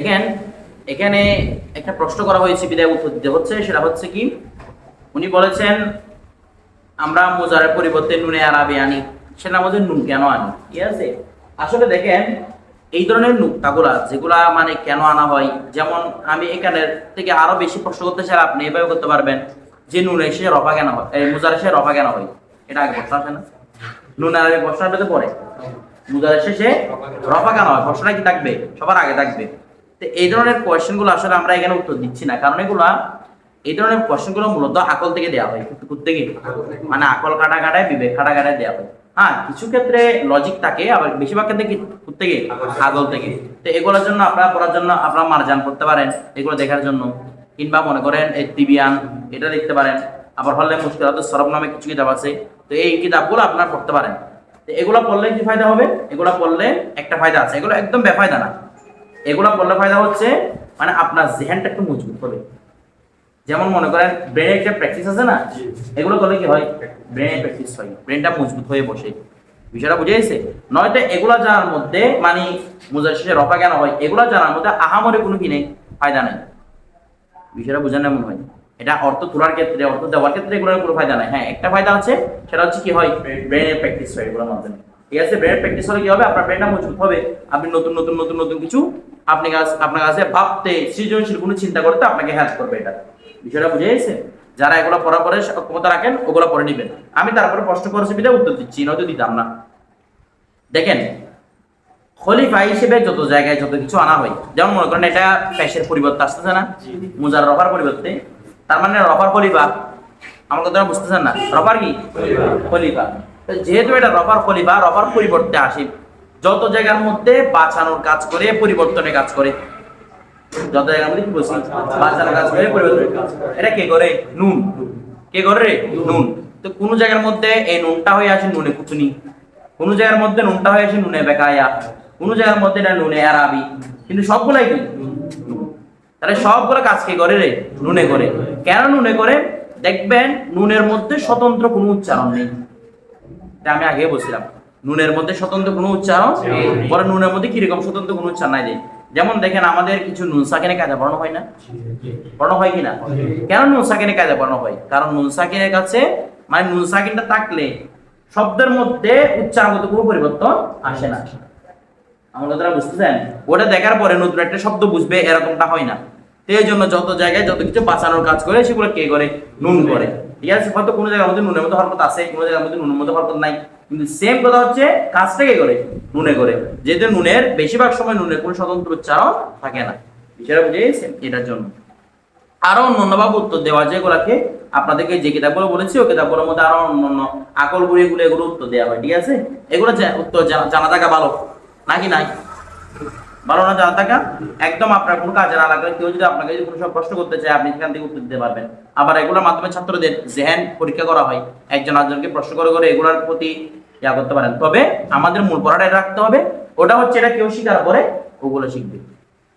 দেখেন, এখানে একটা প্রশ্ন করা হয়েছে, বিদায় উত্তর দিতে হচ্ছে, সেটা হচ্ছে কি? উনি বলেছেন, আমরা মোজারের পরিবর্তে নুনে আরাবে আনি। সেটার মধ্যে নুন কেন আনি ঠিক আছে? আসলে দেখেন, এই ধরনের নুক্তাগুলা, যেগুলা মানে কেন আনা হয়, যেমন আমি এখানের থেকে আরও বেশি প্রশ্ন করতে চাই, আপনি এভাবে করতে পারবেন, যে নুন এসে রফা কেন হয়, এই মোজার এসে রফা কেন হয়? এটা আগে প্রশ্ন আসে না? নুন আরবি প্রশ্নটাতে পড়ে মুজার শেষে রফা কেন হয়? প্রশ্নটা কি থাকবে? সবার আগে থাকবে। তো এই ধরনের কোয়েশ্চেনগুলো আসলে আমরা এখানে উত্তর দিচ্ছি না। কারণ এগুলা, এই ধরনের কোয়েশ্চেনগুলো মূলত আকল থেকে দেওয়া হয় থেকে। মানে আকল কাটা কাটায় বিবেক কাটা কাটায় দেওয়া হয়। হ্যাঁ কিছু ক্ষেত্রে লজিক থাকে, আবার বেশিরভাগ ক্ষেত্রে থেকে আগল থেকে। তো এগুলোর জন্য আপনারা পড়ার জন্য আপনারা মারজান করতে পারেন, এগুলো দেখার জন্য। কিংবা মনে করেন এই তিবিয়ান, এটা দেখতে পারেন। আবার হলে মুশকিলাত সরব নামে কিছু কিতাব আছে। তো এই কিতাবগুলো আপনারা পড়তে পারেন। তো এগুলো পড়লে কি ফায়দা হবে? এগুলো পড়লে একটা ফায়দা আছে। এগুলো একদম বেফায়দা না। এগুলো পড়লে ফায়দা হচ্ছে মানে আপনার জেহানটা একটু মজবুত হবে। যেমন মনে করেন ব্রেনের একটা প্র্যাকটিস আছে না? এগুলো করলে কি হয়? ব্রেনের প্র্যাকটিস হয়। ব্রেনটা মজবুত হয়ে বসে। বিষয়টা বুঝে গেছে? নয়তো এগুলা জানার মধ্যে মানে মুজার শেষে রফা কেন হয়? এগুলা জানার মধ্যে আহামরে কোনো কি নেই? ফায়দা নেই। বিষয়টা বোঝানো এমন হয়? এটা অর্থ তোলার ক্ষেত্রে অর্থ দেওয়ার ক্ষেত্রে এগুলোর কোনো ফায়দা নাই। হ্যাঁ একটা ফায়দা আছে সেটা হচ্ছে কি হয়? ব্রেনের প্র্যাকটিস হয় এগুলোর মাধ্যমে। ঠিক আছে? ব্রেনের প্র্যাকটিস হলে কি হবে? আপনার ব্রেনটা মজবুত হবে। আপনি নতুন নতুন নতুন নতুন কিছু আপনি কাছে আপনার কাছে ভাবতে সৃজনশীল কোনো চিন্তা করতে আপনাকে হেল্প করবে এটা। বিষয়টা বুঝে গেছে? যারা এগুলো পড়ার পরে ক্ষমতা রাখেন ওগুলো পড়ে নেবেন। আমি তারপরে প্রশ্ন করেছি বিধে উত্তর দিচ্ছি নয়তো দিতাম না। দেখেন খলিফা হিসেবে যত জায়গায় যত কিছু আনা হয় যেমন মনে করেন এটা পেশের পরিবর্তে আসতেছে না মুজার রফার পরিবর্তে। তার মানে রফার খলিফা। আমার কথা বুঝতেছেন না? রফার কি? খলিফা। যেহেতু এটা রফার খলিফা রফার পরিবর্তে আসে। যত জায়গার মধ্যে বাঁচানোর কাজ করে, পরিবর্তনের কাজ করে। যত জায়গার মধ্যে বাঁচানোর কাজ করে, পরিবর্তনের কাজ। এটা কে করে? নুন। কে করে রে? নুন। তো কোন জায়গার মধ্যে এই নুনটা হয়ে আসে নুনে কুচুনি কোন জায়গার মধ্যে নুনটা হয়ে আসে নুনে বেকায়া। কোন জায়গার মধ্যে এটা নুনে আরাবি। কিন্তু সবগুলাই কি। তাহলে সবগুলো কাজ কে করে রে? নুনে করে। কেন নুনে করে? দেখবেন নুনের মধ্যে স্বতন্ত্র কোনো উচ্চারণ নেই। এটা আমি আগে বলছিলাম। নুনের মধ্যে স্বতন্ত্র কোনো উচ্চারণ? পরে নুনের মধ্যে কীরকম স্বতন্ত্র কোনো উচ্চারণ নাই দেয় যেমন দেখেন আমাদের কিছু নুন সাকিনে কায়দা পড়ানো হয় না? পড়ানো হয় কিনা কেন নুন সাকিনে কায়দা পড়ানো হয়? কারণ নুন সাকিনের কাছে মানে নুন সাকিনটা থাকলে শব্দের মধ্যে উচ্চারণগত কোনো পরিবর্তন আসে না। আমার কথাটা বুঝতেছেন? ওটা দেখার পরে নতুন একটা শব্দ বুঝবে এরকমটা হয় না। তো এই জন্য যত জায়গায় যত কিছু বাঁচানোর কাজ করে সেগুলো কে করে? নুন করে। ঠিক আছে? হয়তো কোনো জায়গার মধ্যে নুনের মধ্যে হরকত আছে কোনো জায়গার মধ্যে নুনের মধ্যে হরকত নাই। কিন্তু সেম কথা হচ্ছে কাজটাকে করে, নুনে করে। যেহেতু নুনের, বেশিরভাগ সময় নুনের কোনো স্বতন্ত্র উচ্চারণ থাকে না। বিষয়টা বুঝে সেম এটার জন্য। আরও অন্য ভাবে উত্তর দেওয়া যায় এগুলাকে। আপনাদেরকে যে কিতাবগুলো বলেছি ও কিতাবগুলোর মধ্যে আরও অন্য আকল গুলি এগুলো উত্তর দেওয়া হয়। ঠিক আছে? এগুলো উত্তর জানা থাকা ভালো। নাকি নাই? ভালো না জানা থাকা, একদম আপনার কোনো কাজে না লাগলে কেউ যদি আপনাকে যদি কোনো সব প্রশ্ন করতে চায়, আপনি সেখান থেকে উত্তর দিতে পারবেন। আবার এগুলোর মাধ্যমে ছাত্রদের জেহেন পরীক্ষা করা হয়। একজন আরেকজনকে প্রশ্ন করে করে এগুলোর প্রতি ইয়া করতে পারেন। তবে আমাদের মূল পড়াটা রাখতে হবে, ওটা হচ্ছে এটা কেউ শিকার করে, ওগুলো শিখবে।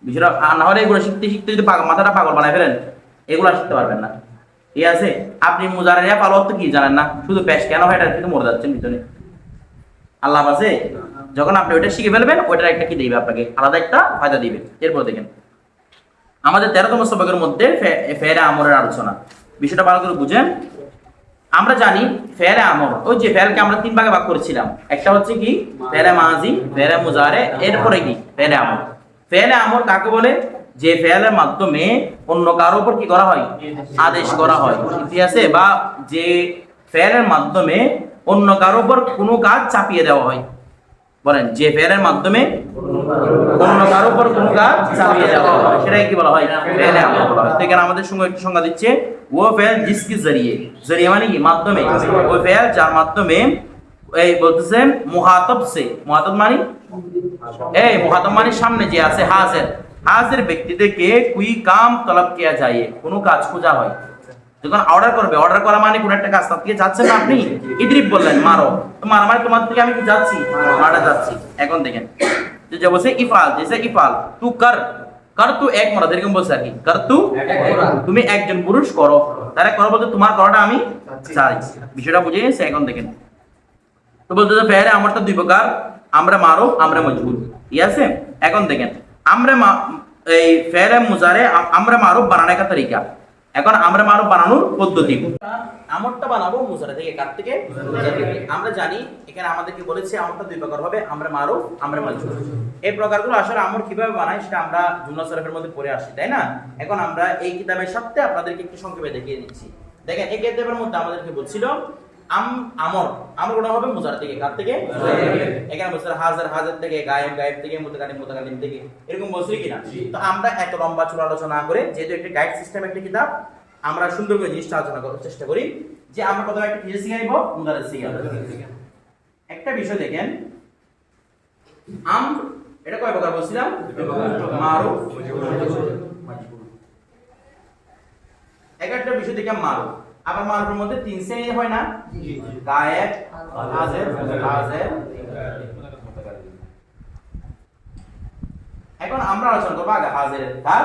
বিষয়টা না হলে এগুলো শিখতে শিখতে যদি মাথাটা পাগল বানায় ফেলেন, এগুলো শিখতে পারবেন না। ঠিক আছে? আপনি মুজারিয়া পালো তো কি জানেন না? শুধু পেশ কেন হয়, এটা কিন্তু মরে যাচ্ছেন ভিতরে। আল্লাহ আছে যখন আপনি ওইটা শিখে ফেলবেন, ওইটার একটা কি দিবে আপনাকে? আলাদা একটা ফায়দা দিবে। এরপর দেখেন। আমাদের তেরোতম সবকের মধ্যে ফেরে আমরের আলোচনা। বিষয়টা ভালো করে বুঝেন। আমরা জানি ফেরে আমর, ওই যে ফেরকে আমরা তিন ভাগে ভাগ করেছিলাম। একটা হচ্ছে কি? ফেরে মাজি, ফেরে মুজারে, এরপরে কি? ফেরে আমর। ফেরে আমর কাকে বলে? যে ফেলের মাধ্যমে অন্য কারও উপর কি করা হয়? আদেশ করা হয়। ইতিহাসে বা যে ফেলের মাধ্যমে অন্য কারও উপর কোনো কাজ চাপিয়ে দেওয়া হয়। বলেন, যে ফেলের মাধ্যমে কি মানে কি? যার মাধ্যমে এই মানে? মানে সামনে যে আছে, হাজির। হাজের ব্যক্তিদেরকে কুই কাম তলব কিয়া যায় কোনো কাজ খোঁজা হয়। যখন অর্ডার করবে অর্ডার করা মানে কোন একটা কাজ তার যাচ্ছেন না আপনি। ইদ্রিব বললেন মারো। তো মারা মানে তোমার থেকে আমি কি যাচ্ছি? মারা যাচ্ছি। এখন দেখেন যে বলছে ইফাল ইফাল তু কর কর তু এক মরা যেরকম বলছে আর কি কর তু তুমি একজন পুরুষ করো। তারা করো বলতে তোমার করাটা আমি চাই। বিষয়টা বুঝে গেছে? এখন দেখেন। তো বলতে যে ফেরে আমারটা দুই প্রকার আমরা মারো আমরা মজবুত। ঠিক আছে? এখন দেখেন আমরা এই ফেলে মুজারে আমরা মারুফ বানানোর একটা তরিকা এখন আমরা মানব বানানোর পদ্ধতি। আমরটা বানাবো মুজারা থেকে কার থেকে? আমরা জানি, এখানে আমাদেরকে বলেছে আমরটা দুই প্রকার হবে, আমরা মারো আমরা এই প্রকারগুলো আসলে আমর কীভাবে বানাই সেটা আমরা জুমলা মধ্যে পড়ে আসি, তাই না? এখন আমরা এই কিতাবের সাথে আপনাদেরকে একটু সংক্ষেপে দেখিয়ে দিচ্ছি। দেখেন, এই কিতাবের মধ্যে আমাদেরকে বলছিল আম আমর আমরগুলো হবে? মুজার থেকে। কার থেকে? এখানে বলছে হাজার হাজার থেকে গায়েব গায়েব থেকে মুতাকালিম মুতাকালিম থেকে। এরকম বলছি কিনা? তো আমরা এত লম্বা চূড়া আলোচনা করে যেহেতু একটা গাইড সিস্টেম একটা কিতাব আমরা সুন্দর করে জিনিসটা আলোচনা করার চেষ্টা করি যে আমরা প্রথমে একটা কিসে শিখাইব মুদারে শিখাবো একটা বিষয় দেখেন। আম এটা কয় প্রকার বলছিলাম? মারুফ। একটা বিষয় দেখে মারুফ। আবার মারুফের মধ্যে তিন শ্রেণি হয় না? গায়েব হাজের হাজের এখন আমরা আলোচনা করব আগে হাজের তার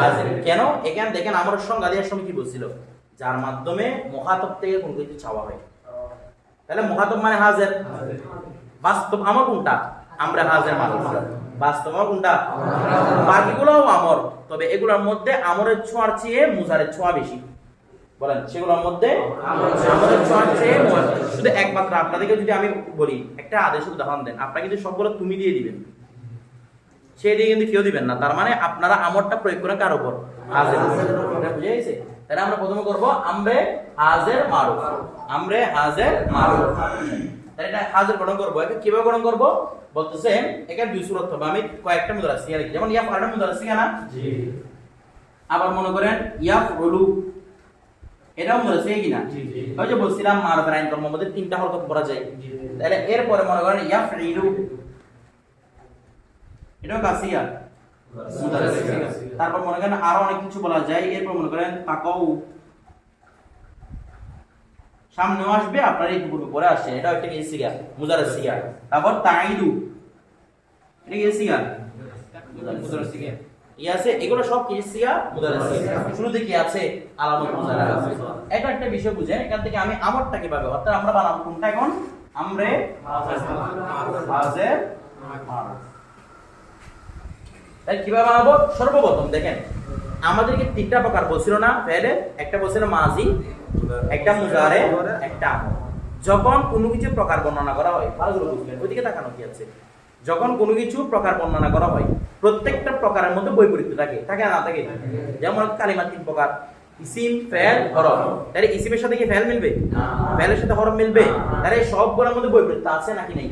হাজের। কেন? এখানে দেখেন আমার সংজ্ঞা দেওয়ার সময় কি বলছিল? যার মাধ্যমে মহাতব থেকে কোনো কিছু চাওয়া হয়। তাহলে মহাতব মানে হাজের। বাস্তব আমার কোনটা? আমরা হাজের মানুষ। বাস্তব আমার কোনটা? বাকিগুলোও আমর। তবে এগুলোর মধ্যে আমরের ছোঁয়ার চেয়ে মুজারের ছোঁয়া বেশি। বলেন সেগুলোর মধ্যে শুধু একমাত্র আপনাদেরকে যদি আমি বলি একটা আদেশ উদাহরণ দেন আপনারা কিন্তু সবগুলো তুমি দিয়ে দিবেন সেই দিয়ে কিন্তু কেউ দিবেন না তার মানে আপনারা আমরটা প্রয়োগ করেন কার উপর? হাজের বুঝে গেছে? তাহলে আমরা প্রথমে করব আমরে হাজের আমরে হাজের তাহলে এটা হাজের গঠন করব এটা কীভাবে গঠন করব? বলতেছে এখানে দুই সুরত হবে আমি কয়েকটা মুদ্রা শিখে রাখি যেমন ইয়া ফারটা মুদ্রা না? আবার মনে করেন ইয়া ফুলু এটাও কিনা ওই যে বলছিলাম মারুফের আইন কর্মের মধ্যে তিনটা হরকত পড়া যায়। তাহলে এরপরে মনে করেন ইয়া এটাও কাসিয়া। তারপর মনে করেন আরও অনেক কিছু বলা যায়। এরপর মনে করেন তাকাউ। সামনেও আসবে আপনার এই পূর্বে পরে আসছে। এটা একটা সিগা মুজার সিগা। তারপর তাইদু এটা সিগা? মুজার সিগা। ই আছে এগুলো সব কি মুজার শুরুতে কি আছে? আলামত আছে এটা একটা বিষয় বুঝেন এখান থেকে আমি আমরটা কীভাবে অর্থাৎ আমরা বানাবো কোনটা এখন? আমরে হাজের তাই কীভাবে বানাবো? সর্বপ্রথম দেখেন আমাদেরকে তিনটা প্রকার বলছিল না ফেলে। একটা বলছিল মাজি একটা মুজারে একটা যখন কোনো কিছু প্রকার বর্ণনা করা হয় ভালো করে বুঝবেন ওইদিকে তাকানো কি আছে? যখন কোনো কিছু প্রকার বর্ণনা করা হয় প্রত্যেকটা প্রকারের মধ্যে বৈপরীত্য থাকে থাকে না থাকে। যেমন কালিমা তিন প্রকার। ইসিম ফেল হরফ তাহলে ইসিমের সাথে কি ফেল মিলবে? ফেলের সাথে হরফ মিলবে? তাহলে সবগুলোর মধ্যে বৈপরীত্য আছে নাকি নেই?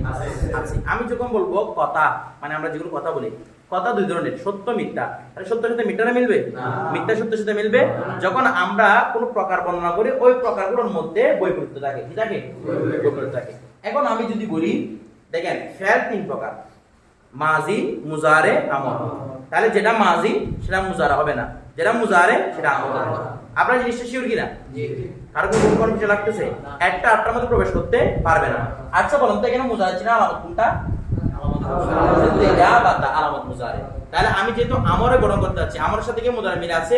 আছে। আমি যখন বলব কথা মানে আমরা যেগুলো কথা বলি কথা দুই ধরনের সত্য মিথ্যা। তাহলে সত্যের সাথে মিথ্যাটা মিলবে? মিথ্যা সত্যের সাথে মিলবে? যখন আমরা কোনো প্রকার বর্ণনা করি ওই প্রকারগুলোর মধ্যে বৈপরীত্য থাকে। কি থাকে? বৈপরীত্য থাকে। এখন আমি যদি বলি দেখেন ফেল তিন প্রকার। মাজি মুজারে আমল। তাহলে যেটা মাজি সেটা মুজারা হবে না। যেটা মুজারে সেটা আমল হবে। আপনার জিনিসটা শিওর কিনা? কারও কোনো কনফিউশন লাগতেছে? একটা আটটার মধ্যে প্রবেশ করতে পারবে না। আচ্ছা বলুন তো এখানে মুজারা চিনা আলামত কোনটা? আলামত মুজারে। তাহলে আমি যেহেতু আমরে গ্রহণ করতে যাচ্ছি আমার সাথে কি মুজারে মিল আছে?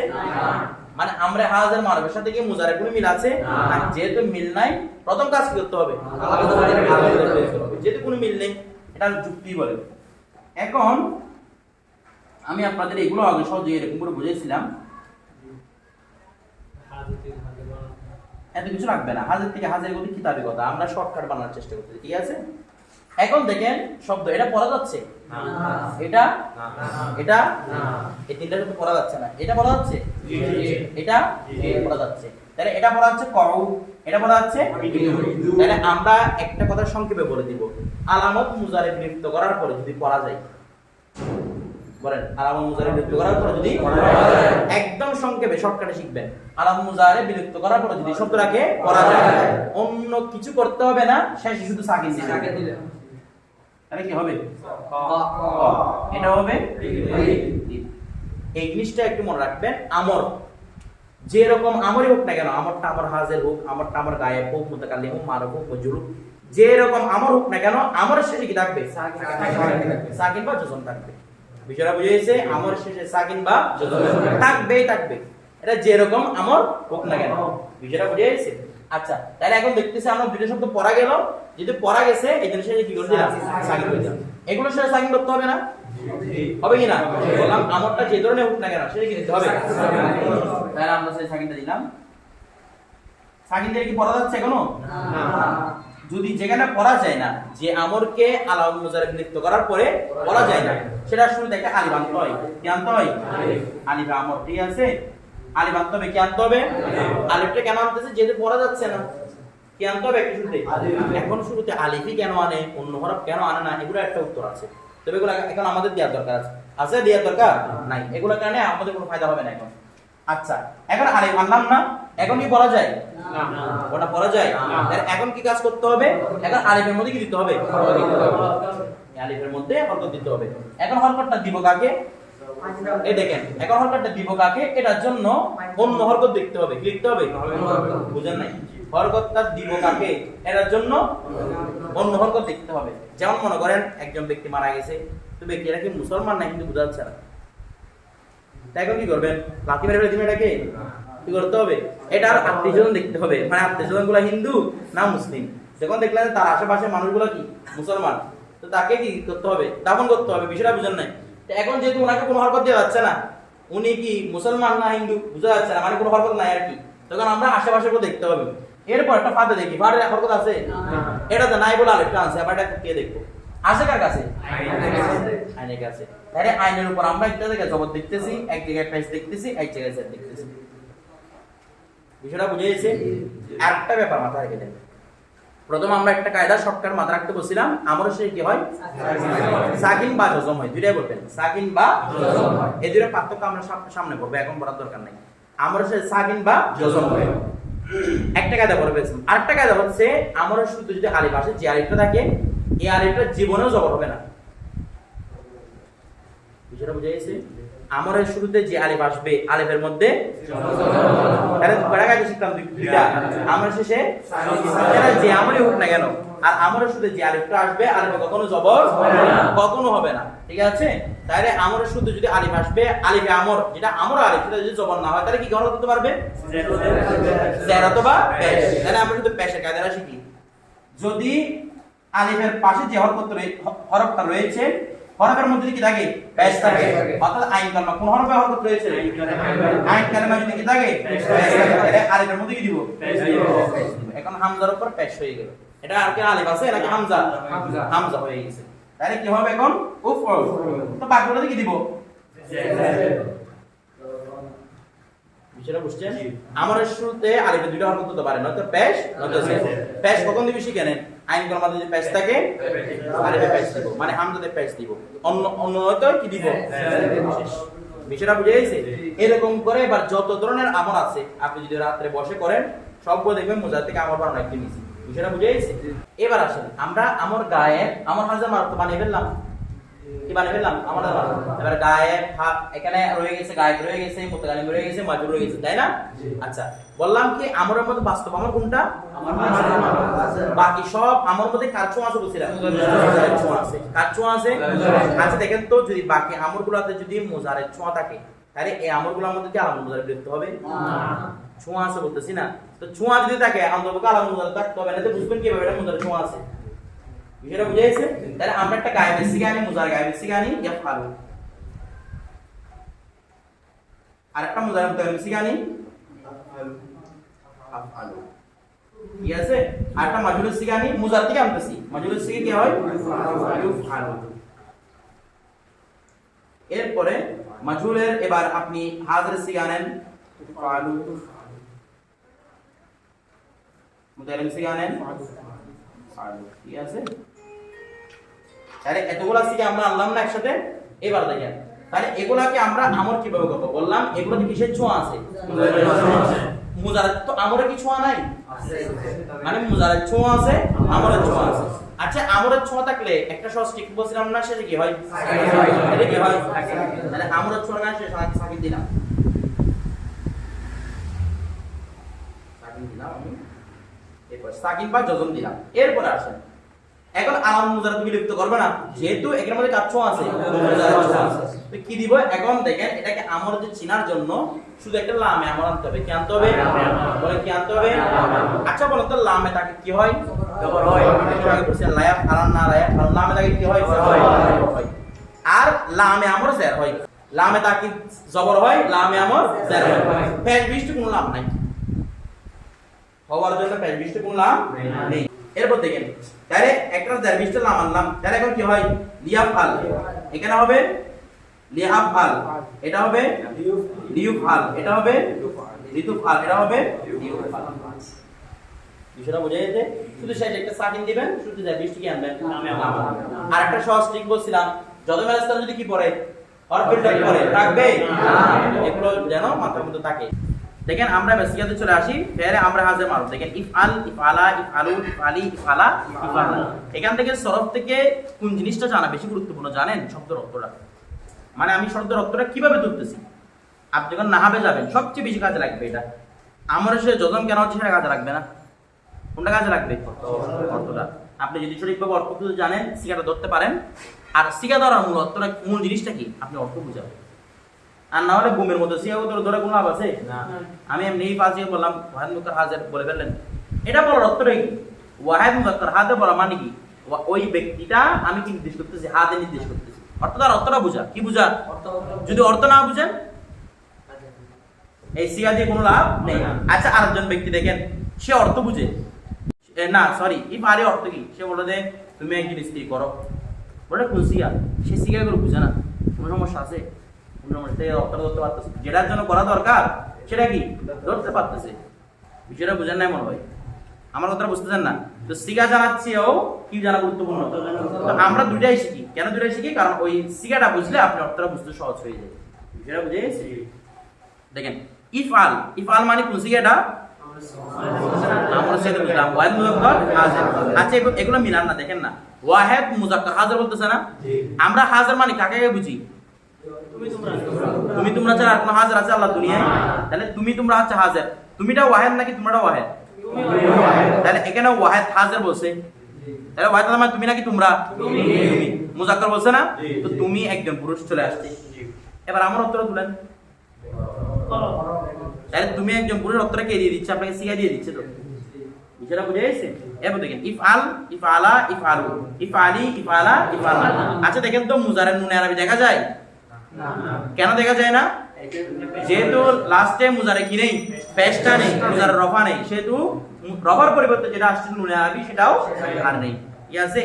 মানে আমরা হাজার মারবের সাথে কি মুজারে কোনো মিল আছে? না। যেহেতু মিল নাই প্রথম কাজ কি করতে হবে। যেহেতু কোনো মিল নেই এটা যুক্তি বলে। এখন আমি আপনাদের এগুলো আগে সহজে এরকম করে বুঝেছিলাম এত কিছু লাগবে না। হাজার থেকে হাজার গতি কিতাবের কথা আমরা শর্টকাট বানানোর চেষ্টা করতেছি। ঠিক আছে? এখন দেখেন শব্দ এটা পড়া যাচ্ছে? এটা? এটা? এই তিনটা শব্দ পড়া যাচ্ছে না। এটা পড়া যাচ্ছে? এটা? পড়া যাচ্ছে। তাহলে এটা পড়া যাচ্ছে কউ এটা পড়া যাচ্ছে তাহলে আমরা একটা কথা সংক্ষেপে বলে দিব। আলামত মুজারে বিলুপ্ত করার পরে যদি পড়া যায়। বলেন আলামত মুজারে বিলুপ্ত করার পরে যদি একদম সংক্ষেপে শর্টকাটে শিখবেন। আলামত মুজারে বিলুপ্ত করার পরে যদি শব্দটাকে পড়া যায়। অন্য কিছু করতে হবে না শেষে শুধু সাকিন দিলে তাহলে কি হবে? এটা হবে? এই জিনিসটা একটু মনে রাখবেন আমর। যে রকম আমরই হোক না কেন আমরটা আমার হাজের হোক আমরটা আমার গায়ে হোক মুতাকাল্লি হোক মার হোক মজুর হোক যে এরকম আমর হোক না কেন আমরের শেষে কি থাকবে? সাকিন বা যোজন থাকবে। বিষয়টা বুঝে আমর শেষে সাকিন বা থাকবেই থাকবে। এটা যে রকম আমর হোক না কেন। বিষয়টা বুঝে গেছে? আচ্ছা তাহলে এখন দেখতেছি আমরা দুটো শব্দ পড়া গেল। যদি পড়া গেছে এই জিনিসটা কি করে দিলাম সাকিন করে দিলাম এগুলো সাথে সাকিন করতে হবে না? হবে কি না? বললাম আমরটা যে ধরনের হোক না কেন সেটা কি দিতে হবে? তাহলে আমরা সেই সাকিনটা দিলাম। সাকিন দিয়ে কি পড়া যাচ্ছে এখনও? যদি যেখানে পড়া যায় না, যে আমরকে আলাম মুজারিফ লিপ্ত করার পরে পড়া যায় না, সেটা শুরুতে একটা আলিফ আনতে কি আনতে হয় আমর, ঠিক আছে? কি আনতে হবে? কেন আনতেছে? পড়া যাচ্ছে না। কি আনতে হবে একটু শুরুতে? এখন শুরুতে আলিফই কেন আনে, অন্য হরফ কেন আনে না, এগুলো একটা উত্তর আছে। তবে এগুলো এখন আমাদের দেওয়ার দরকার আছে। আছে দেওয়ার দরকার? নাই। এগুলোর কারণে আমাদের কোনো ফায়দা হবে না এখন। আচ্ছা এখন আলিফ আনলাম না। এখন কি বলা যায়? ওটা পড়া যায়? এখন কি কাজ করতে হবে? এখন আলিফের মধ্যে কি দিতে হবে? আলিফের মধ্যে হরকত দিতে হবে। এখন হরকতটা দিব কাকে? এই দেখেন এখন হরকতটা দিব কাকে? এটার জন্য অন্য হরকত দেখতে হবে। লিখতে হবে? বুঝেন নাই? হরকতটা দিব কাকে? এটার জন্য অন্য হরকত দেখতে হবে। যেমন মনে করেন একজন ব্যক্তি মারা গেছে। তো ব্যক্তিটা কি মুসলমান না কিন্তু বোঝা যাচ্ছে না। তাই এখন কি করবেন? লাথি মেরে দিবেন এটাকে? কি করতে হবে? এটার আত্মীয় স্বজন দেখতে হবে। মানে আত্মীয় স্বজনগুলা হিন্দু না মুসলিম? যখন দেখলেন তার আশেপাশে মানুষগুলো কি? মুসলমান। তো তাকে কি করতে হবে? দাফন করতে হবে, বিষয়টা বুঝেন নাই। তো এখন যেহেতু ওনাকে কোনো হরকত দেওয়া যাচ্ছে না, উনি কি মুসলমান না হিন্দু? বোঝা যাচ্ছে না মানে কোনো হরকত নাই আর কি। তখন আমরা আশেপাশে গুলো দেখতে হবে। এরপর একটা ফাঁদে দেখি। ফাঁদের হরকত আছে? এটা তো নাই বলে আরেকটা আছে, আবার এটা কে দেখব? আছে কার কাছে? আইনের কাছে। আইনের উপর আমরা একটা জায়গায় জবর দেখতেছি এক জায়গায় প্রাইস দেখতেছি, এক জায়গায় দেখতেছি। বিষয়টা বুঝে গেছে? একটা ব্যাপার মাথায় রেখে দেন। প্রথম আমরা একটা কায়দা শর্টকাট মাথা রাখতে বলছিলাম আমার সে কি হয়? সাকিন বা জজম হয় দুইটাই বলবেন। সাকিন বা এই দুইটা পার্থক্য আমরা সাম- সামনে করব এখন পড়ার দরকার নাই। আমার সে সাকিন বা জজম হয়। একটা কায়দা পড়ে ফেলছি। আরেকটা কায়দা হচ্ছে আমার শুধু যদি আলিফ আসে যে আলিফটা থাকে এই আলিফটা জীবনেও জবর হবে না। বিষয়টা বুঝে গেছে? আমরের শুরুতে যে আলিফ আসবে, আলিফের মধ্যে শিখলাম দুইটা? আমর শেষে যে আমরই হোক না কেন? আর আমরের শুরুতে যে আলিফটা আসবে, আলিফে কখনো জবর কখনো হবে না। ঠিক আছে? তাহলে আমরের শুরুতে যদি আলিফ আসবে, আলিফে আমর, যেটা আমর আলিফ, সেটা যদি জবর না হয়, তাহলে কি গ্রহণ করতে পারবে? তাহলে আমরা শুধু পেশের কায়দাটা শিখি। যদি আলিফের পাশে যে হরফটা রয়েছে হরফের মধ্যে কি থাকে? পেশ থাকে। অর্থাৎ আইন কালমা কোন হরফে হরকত রয়েছে? আইন কালমা যদি কি থাকে? পেশ থাকে। তাহলে আলিফের মধ্যে কি দিব? এখন হামজার উপর পেশ হয়ে গেল। এটা আর কি আলিফ আছে? নাকি হামজা? হামজা। হয়ে গেছে। তাহলে কি হবে এখন? উফ তো বাকিগুলোতে কি দিব? বিষয়টা বুঝছেন? আমার শুরুতে আলিফে দুইটা হরকত হতে পারে। নয়তো পেশ নয়তো জের। পেশ কখন দিবি শিখে নেন? আইন প্যাচ থাকে দিব। মানে দিব। অন্য অন্য কি দিব? বিষয়টা বুঝে গেছে? এরকম করে এবার যত ধরনের আমর আছে, আপনি যদি রাত্রে বসে করেন, সবগুলো দেখবেন মোজার থেকে বিষয়টা বুঝে গেছে? এবার আসেন, আমরা আমার গায়ে আমার হাজার মারাত্মা বানিয়ে ফেললাম। কি বানিয়ে ফেললাম? আমার এবার গায়ে হাত এখানে রয়ে গেছে গায়ে রয়ে গেছে মুতাকালিম রয়ে গেছে মাজুর রয়ে গেছে তাই না? আচ্ছা বললাম কি আমরের মধ্যে বাস্তব আমার কোনটা? বাকি সব আমার মধ্যে কারচু আছে। বলছিলাম ছোঁয়া আছে? আচ্ছা দেখেন তো যদি বাকি আমর গুলাতে যদি মোজারের ছোঁয়া থাকে তাহলে এই আমরগুলোর মধ্যে কি আলাম মোজারে লিখতে হবে? ছোঁয়া আছে বলতেছি না। তো ছোঁয়া যদি থাকে অন্তত আলাম মোজারে থাকতে হবে। না বুঝবেন কীভাবে এটা মোজারে ছোঁয়া আছে। বিষয়টা বুঝে গেছে তাহলে আমরা একটা গায়ে বেশি গানি মুজার গায়ে বেশি গানি ইয়া ফালু। আর একটা মুজার মতো বেশি গানি আফআলু ঠিক আছে? আর একটা মাজুলের সিগানি মুজার থেকে আনতেছি মাজুলের সিগে কি হয়? ইউফআলু এরপরে মাজুলের এবার আপনি হাজের সিগা নেন ফালু মুজারের সিগা নেন ফালু ঠিক আছে? তাহলে এতগুলা সিগা আমরা আনলাম না একসাথে? এবার দেখেন। তাহলে এগুলাকে আমরা আমর কীভাবে করব? বললাম এগুলোতে কিসের ছোঁয়া আছে? মুজারের তো আমরের কি ছোঁয়া নাই? মানে মুজারের ছোঁয়া আছে আমরের ছোঁয়া আছে। আচ্ছা আমরের ছোঁয়া থাকলে একটা সহজ ঠিক বলছিলাম না সেটা কি হয়? এটা কি হয়? তাহলে আমরের ছোঁয়া না সে সাকিন দিলাম। সাকিন দিলাম আমি। এরপর সাকিন বা যজন দিলাম। এরপরে আসেন। এখন আলাম মুজারা তুমি লিপ্ত করবে না যেহেতু এখানের মধ্যে কাজ ছোঁয়া আছে। তো কি দিব? এখন দেখেন এটাকে আমর যে চিনার জন্য শুধু একটা লামে আমর আনতে হবে। কি আনতে হবে? বলে কি আনতে হবে? আচ্ছা বলেন তো লামে তাকে কি হয়? জবর হয়। লায়া ফালান না লায়া ফালান লামে তাকে কি হয়? আর লামে আমর জের হয়। লামে তাকি জবর হয় লামে আমর জের হয়। পেশ বৃষ্টি কোনো লাভ নাই। হওয়ার জন্য পেশ বৃষ্টি কোনো লাভ নেই। এরপর দেখেন, তাহলে একটা জের বৃষ্টি লাম আনলাম তাহলে এখন কি হয়? লিয়া ফাল এখানে হবে লিয়া ফাল এটা হবে লিউ ফাল এটা হবে ঋতু ফাল এটা হবে লিউ ফাল বিষয়টা শুধু একটা দিবেন, শুধু আনবেন আর একটা সহজ ট্রিক বলছিলাম, যত ম্যাচ যদি কি পড়ে অরবিটাল পড়ে? থাকবে? এগুলো যেন মাথার মধ্যে থাকে। দেখেন আমরা মেসিয়াতে চলে আসি, ফেরে আমরা হাজে মারব দেখেন ইফআল, ইফআলা, ইফআলু, ইফআলি, ইফআলা ইফআলা। এখান থেকে সরফ থেকে কোন জিনিসটা জানা বেশি গুরুত্বপূর্ণ জানেন? শব্দের অর্থটা। মানে আমি শব্দের অর্থটা কীভাবে ধরতেছি আপনি যখন নাহাবে যাবেন, সবচেয়ে বেশি কাজে লাগবে এটা। আমার সে যজন কেন হচ্ছে সেটা কাজে লাগবে না। কোনটা কাজে লাগবে? অর্থটা। আপনি যদি সঠিকভাবে অর্থ জানেন শিকাটা ধরতে পারেন। আর শিকা ধরার মূল অর্থটা, মূল জিনিসটা কি? আপনি অর্থ বুঝাবেন। আর না হলে বুমের মতো শিকা ধরে ধরে কোনো লাভ আছে? আমি এমনি পাঁচ দিয়ে বললাম ওয়াহেদ মুকার হাজার বলে ফেললেন। এটা বলার অর্থ কি? ওয়াহেদ মুকার হাতে বলা মানে কি? ওই ব্যক্তিটা আমি কি নির্দেশ করতেছি? হাতে নির্দেশ করতেছি। অর্থটা বুঝা। কি বুঝা? যদি অর্থ না বুঝেন? এই সিগা দিয়ে কোনো লাভ নেই। আচ্ছা আরেকজন ব্যক্তি দেখেন সে অর্থ বুঝে। না সরি ই পারে অর্থ কি? সে বলে দে তুমি একজন স্ত্রী করো। বলে কোন সে সিগা গুলো বুঝে না। কোনো সমস্যা আছে? সে অর্থ ধরতে পারতেছে যেটার জন্য করা দরকার সেটা কি? ধরতে পারতেছে। বিষয়টা বুঝেন নাই মনে হয়। আমার কথাটা বুঝতেছেন না? তো সিগা জানাচ্ছেও কি জানা গুরুত্বপূর্ণ? আমরা দুইটাই শিখি। কেন দুইটাই শিখি? কারণ ওই সিগাটা বুঝলে আপনি অর্থটা বুঝতে সহজ হয়ে যায়। বিষয়টা বুঝে গেছে? দেখেন ইফআল ইফআল মানে কোন সিগাটা? আচ্ছা এগু- এগুলো মিলান না দেখেন না। ওয়াহেদ মুজাক্কার হাজির বলতেছে না? আমরা হাজির মানে কাকে বুঝি? তুমি তোমরা ছাড়া আর কোনো হাজির আছে আল্লাহ দুনিয়ায় তাহলে তুমি তোমরা হচ্ছে হাজির। তুমিটা ওয়াহেদ নাকি তোমরাটা ওয়াহেদ? তাহলে এখানে ওয়াহেদ হাজির বলছে। তাহলে ওয়াহেদ মানে তুমি নাকি তোমরা? তুমি। মুজাক্কার বলছে না? তো তুমি একজন পুরুষ চলে আসছে। এবার আমার উত্তর তুলেন। তাহলে তুমি একজন পুরুষ উত্তরটা কে দিয়ে দিচ্ছে? আপনাকে সিগা দিয়ে দিচ্ছে তো। বিষয়টা বুঝে গেছে? এবার দেখেন ইফ আল ইফ আলা ইফ আলু ইফ আলি ইফ আলা ইফ আলা আচ্ছা দেখেন তো মুজারের নুনে আরবি দেখা যায়? কেন দেখা যায় না? যেহেতু লাস্টে মুজারে কি নেই? পেশটা নেই মুজারের রফা নেই। সেহেতু রফার পরিবর্তে যেটা আসছে নুনে আরবি, সেটাও আর নেই।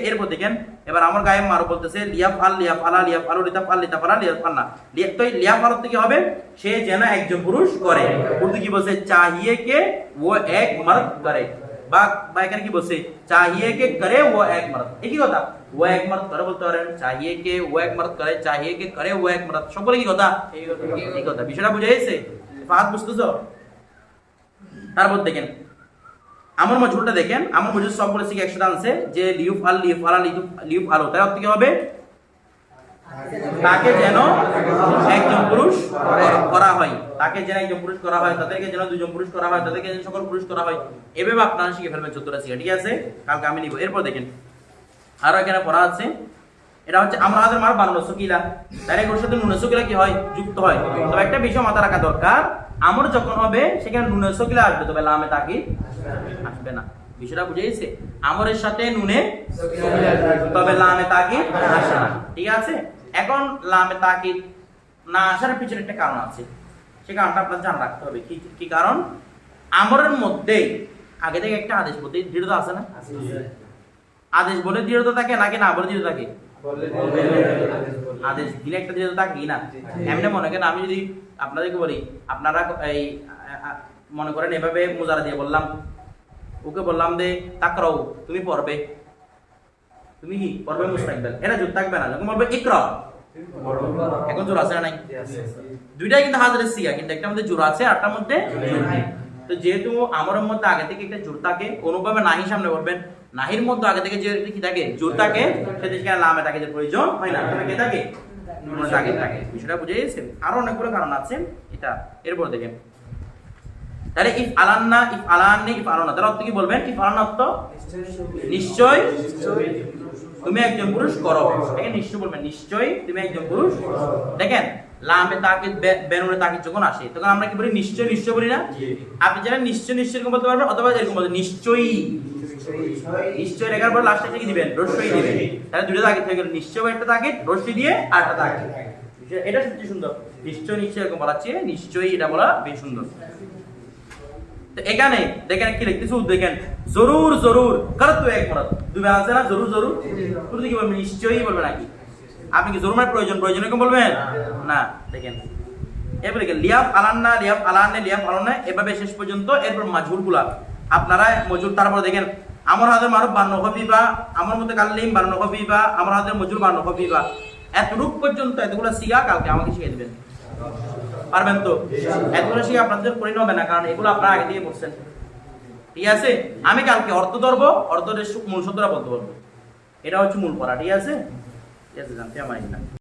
এরপর দেখেন, এবার আমার গায়ে মারো বলতেছে, লিয়া ফাল, লিয়া ফালা, লিয়া ফালু, লিতা ফাল, লিতা ফালা, লিয়া ফাল লিয়া তো লিয়া হবে, সে যেন একজন পুরুষ করে। উর্দু কি বলছে? চাহিয়ে কে ও এক মর্দ করে। এখানে কি কথা। করে বলতে পারেন কে কথা? কথা। বিষয়টা বুঝে ফাহাদ তারপর দেখেন, আমার মজুরটা দেখেন, আমার মজুর সব বলেছি একসাথে আনছে? যে লিউফ আল, লিউফ আলা, লিউফ আলো, তার অর্থ কি হবে? তাকে যেন একজন পুরুষ করা হয়। তাকে যেন একজন পুরুষ করা হয়, তাদেরকে যেন দুজন পুরুষ করা হয়, তাদেরকে যেন সকল পুরুষ করা হয়, এভাবে আপনারা শিখে ফেলবেন শিখে ঠিক আছে? কালকে আমি নিব। এরপর দেখেন, আরও এখানে পড়া আছে। এটা হচ্ছে আমরা আমাদের মার বানানো সকিলা। তার এগুলোর সাথে নুনে সকিলা কি হয়? যুক্ত হয়। তবে একটা বিষয় মাথা রাখা দরকার, আমর যখন হবে, সেখানে নুনে সকিলা আসবে, তবে লামে তাকি আসবে না। বিষয়টা বুঝে গেছে? আমরের সাথে নুনে তবে লামে তাকি আসে না। ঠিক আছে? এখন লামে তাকি না আসার পিছনে একটা কারণ আছে। সে কারণটা আপনার জানা রাখতে হবে। কি কি কারণ? আমরের মধ্যে আগে থেকে একটা আদেশ বলতে দৃঢ়তা আছে না? আদেশ বলে দৃঢ়তা থাকে নাকি না বলে দৃঢ়তা থাকে? আদেশ দিলে একটা দৃঢ়তা থাকে না? এমনি মনে করেন আমি যদি আপনাদেরকে বলি আপনারা এই মনে করেন এভাবে মোজারা দিয়ে বললাম ওকে বললাম যে তাকরাও তুমি পড়বে। তুমি কি পড়বে মুস্তাকবেল এটা জোর থাকবে না যখন বলবে ইকরা এখন জোর আছে না নাই? দুইটাই কিন্তু হাজারের সিগা কিন্তু একটা মধ্যে জোর আছে আরটার মধ্যে জোর নেই। তো যেহেতু আমার মধ্যে আগে থেকে একটা জোর থাকে অনুভবে নাহি সামনে বলবেন নাহির মধ্যে আগে থেকে যে কি থাকে জোর থাকে সেটা সেখানে নামে থাকে যে প্রয়োজন হয় না তবে কে থাকে। নুনের থাকে থাকে। বিষয়টা বুঝে গেছে আরও অনেকগুলো কারণ আছে এটা এরপর দেখেন। তাহলে ইফ আলান্না ইফ আলান্নি ইফ আলান্না তাহলে অর্থ কি বলবেন? ইফ আলান্না অর্থ? নিশ্চয়। তুমি একজন পুরুষ করো। এখানে নিশ্চয় বলবেন নিশ্চয়ই তুমি একজন পুরুষ দেখেন লামে তাকিদ বে- বেনুনে তাকিদ যখন আসে তখন আমরা কি বলি? নিশ্চয় নিশ্চয় বলি না? আপনি জানেন নিশ্চয় নিশ্চয় এরকম বলতে পারবেন অথবা এরকম বলতে নিশ্চয়ই। নিশ্চয় লেখার পর লাস্টে কি দিবেন? রস্যই দিবেন। তাহলে দুটো হয়ে গেল নিশ্চয় একটা তাকিদ রস্যই দিয়ে আর একটা তাকিদ। এটা সবচেয়ে সুন্দর। নিশ্চয় নিশ্চয় এরকম বলা চেয়ে নিশ্চয়ই এটা বলা বেশ সুন্দর। তো এখানে দেখেন কি লিখতেছে দেখেন জরুর জরুর কর তো এক মরাদ। দুবে আছে না? জরুর জরুর? তুমি কি বলবেন নিশ্চয়ই বলবে নাকি? আপনি কি জরুর মানে প্রয়োজন? প্রয়োজন এরকম বলবেন? না। দেখেন। এবার দেখেন লিয়াফ আলান্না লিয়াফ আলান্নে লিয়াফ আলান্না এভাবে শেষ পর্যন্ত এরপর মাজহুরগুলা আপনারা মজুর তারপর দেখেন আমার হাতের মারুফ বান্ন কপিবা আমার মধ্যে কাল্লিম বান্ন কপিবা আমার হাতের মজুর বান্ন কপিবা এতটুক পর্যন্ত এতগুলো সিগা কালকে আমাকে শিখে দেবেন। পারবেন তো? এতগুলো শিখে আপনাদের পরিণ হবে না, কারণ এগুলো আপনারা আগে দিয়ে বলছেন। ঠিক আছে? আমি কালকে অর্থ ধরব, অর্থের মূল সূত্রটা বলতে পারব এটা হচ্ছে মূল পড়া, ঠিক আছে? ঠিক আছে, জানতে আমার